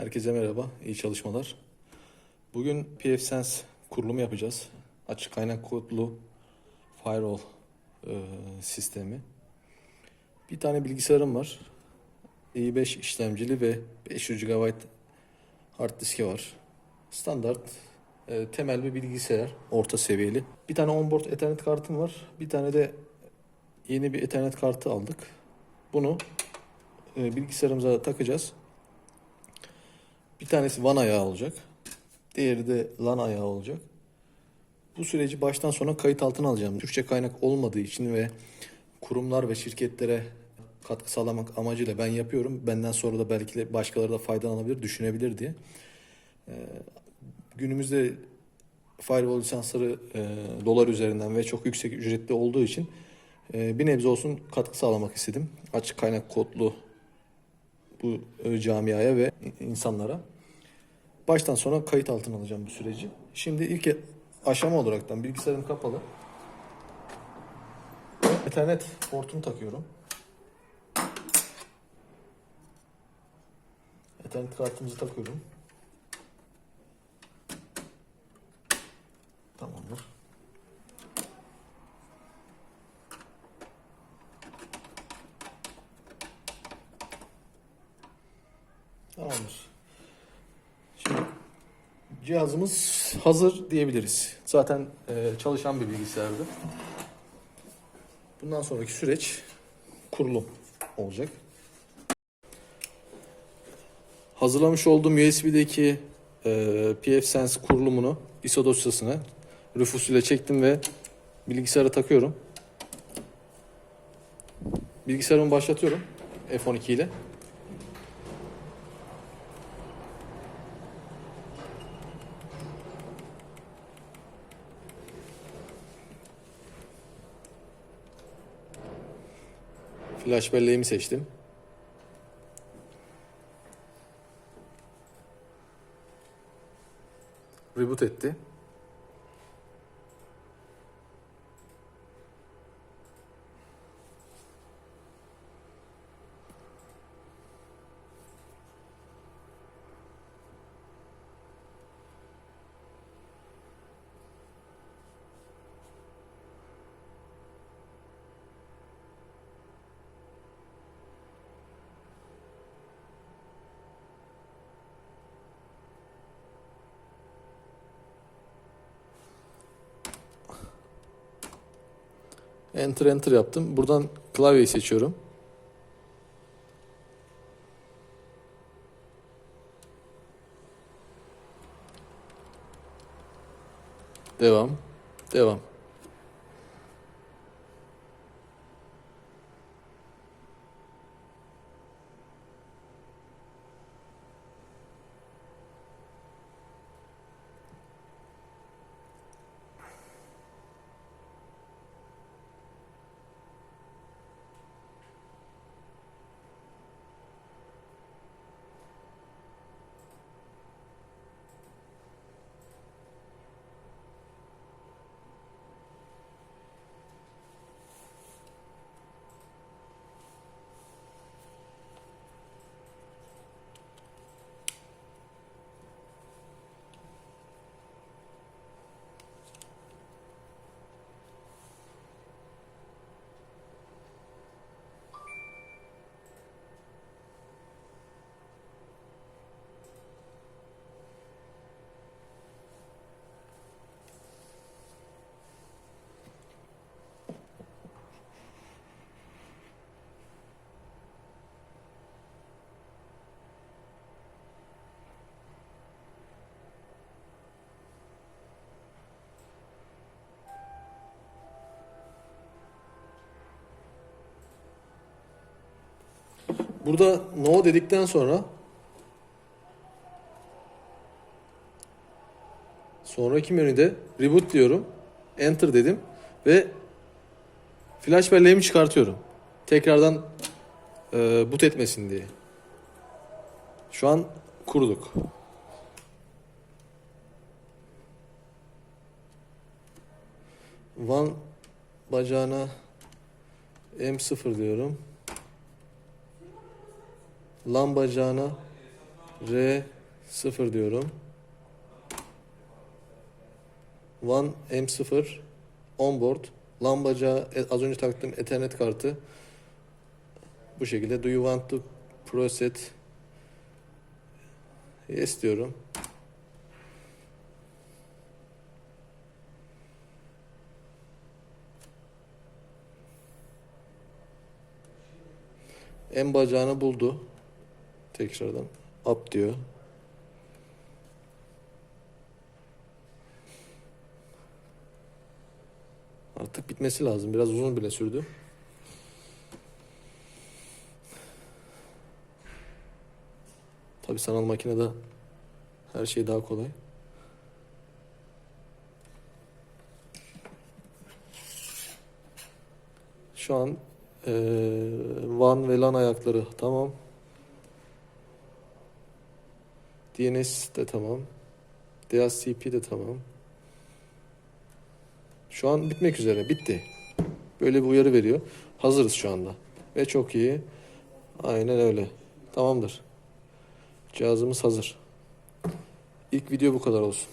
Herkese merhaba, iyi çalışmalar. Bugün pfSense kurulumu yapacağız. Açık kaynak kodlu firewall e, sistemi. Bir tane bilgisayarım var. i5 işlemcili ve 500 GB hard diski var. Standart e, temel bir bilgisayar, orta seviyeli. Bir tane onboard ethernet kartım var. Bir tane de yeni bir ethernet kartı aldık. Bunu e, bilgisayarımıza takacağız. Bir tanesi WAN ayağı olacak. Diğeri de LAN ayağı olacak. Bu süreci baştan sona kayıt altına alacağım. Türkçe kaynak olmadığı için ve kurumlar ve şirketlere katkı sağlamak amacıyla ben yapıyorum. Benden sonra da belki de başkaları da faydalanabilir, düşünebilir diye. Ee, günümüzde firewall lisansları e, dolar üzerinden ve çok yüksek ücretli olduğu için e, bir nebze olsun katkı sağlamak istedim. Açık kaynak kodlu bu e, camiaya ve insanlara. Baştan sona kayıt altına alacağım bu süreci. Şimdi ilk aşama olaraktan bilgisayarım kapalı. Ethernet portunu takıyorum. Ethernet kartımızı takıyorum. Tamamdır. Tamamdır. Cihazımız hazır diyebiliriz. Zaten e, çalışan bir bilgisayardı. Bundan sonraki süreç kurulum olacak. Hazırlamış olduğum USB'deki e, pfSense kurulumunu ISO dosyasına Rufus çektim ve bilgisayara takıyorum. Bilgisayarımı başlatıyorum F12 ile. Flash belleğimi seçtim. Reboot etti. Enter enter yaptım. Buradan klavyeyi seçiyorum. Devam. Devam. Burada no dedikten sonra sonraki menüde reboot diyorum. Enter dedim ve flash belleğimi çıkartıyorum. Tekrardan e, boot etmesin diye. Şu an kurduk. Van bacağına M0 diyorum. Lan bacağına R0 diyorum. One M0 onboard lambaca e, az önce taktığım Ethernet kartı bu şekilde do you want to proceed yes diyorum. En bacağını buldu. Tekrardan up diyor. Artık bitmesi lazım. Biraz uzun bile sürdü. Tabii sanal makinede her şey daha kolay. Şu an eee WAN ve LAN ayakları tamam. DNS de tamam. DHCP de tamam. Şu an bitmek üzere. Bitti. Böyle bir uyarı veriyor. Hazırız şu anda. Ve çok iyi. Aynen öyle. Tamamdır. Cihazımız hazır. İlk video bu kadar olsun.